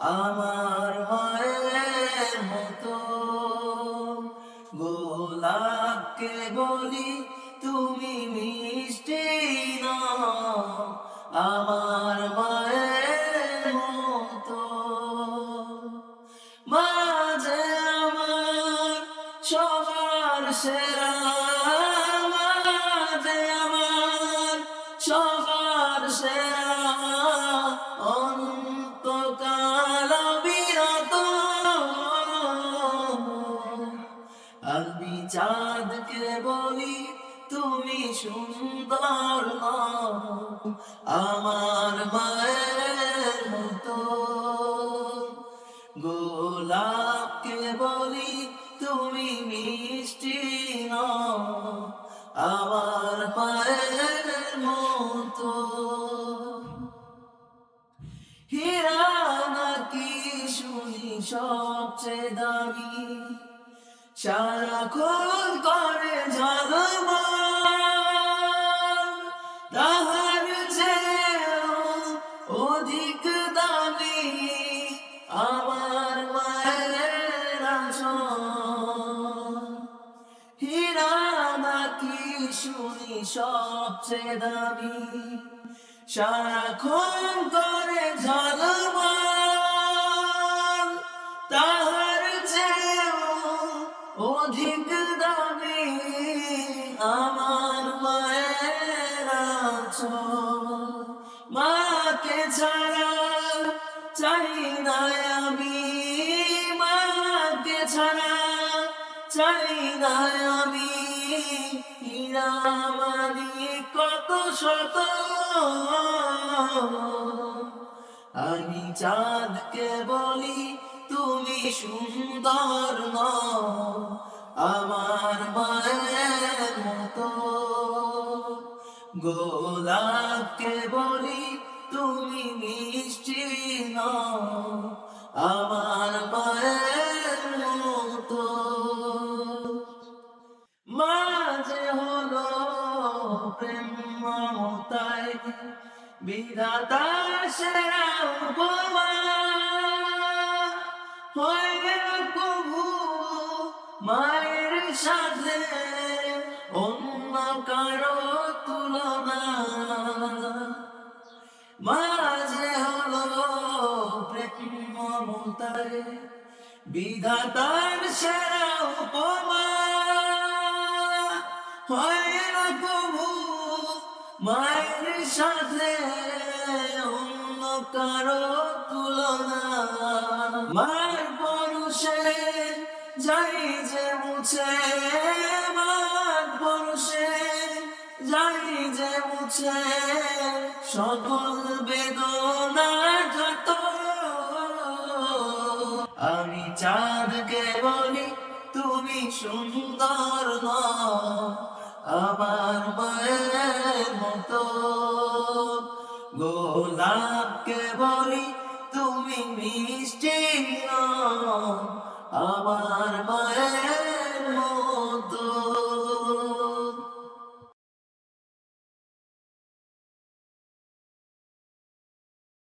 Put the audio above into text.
আমার মায়ের মতো। গোলাপকে বলি তুমি মিষ্টি আমার মায়ের মতো। মাঝে আমার সবার সেরা, মাঝে আমার সবার সেরা অন্তকাল চাঁদকে বলি, তুমি সুন্দর আমার মায়ের মতো। গোলাপকে বলি, তুমি মিষ্টি আমার মায়ের মতো। হীরা নাকি শুনি সবচেয়ে দামি? সারাক্ষণ করে অধিক দামি আমার মায়ের নাকি শুনি সবচেয়ে দামি? সারাক্ষণ করে ঝলমল মাকে ছাড়া চাই না আমি মাকে ছাড়া চাই না আমি। হীরামানি কত শত আমি চাঁদকে বলি তুমি সুন্দর নও, আমার মায়ের মতো। গোলাপকে বলি তুমি মিষ্টি আমার মায়ের মতো। মাঝে হলো প্রেম মমতায় বিধাতা সেরা উপমা। হয়ে কবু মায়ের সাথে মাঝে হলো প্রেম মমতায় বিধাতার সেরা উপমা। হয় কবু মায়ের সাথে অন্য কারও তুলনা। মায়ের পরশে যাই যে মুছে, মার পরশে যাই যে মুছে, সকল বেদনা যত। আমি চাঁদকে বলি, তুমি সুন্দর আমার মায়ের মতো। গোলাপকে বলি, তুমি মিষ্টি আমার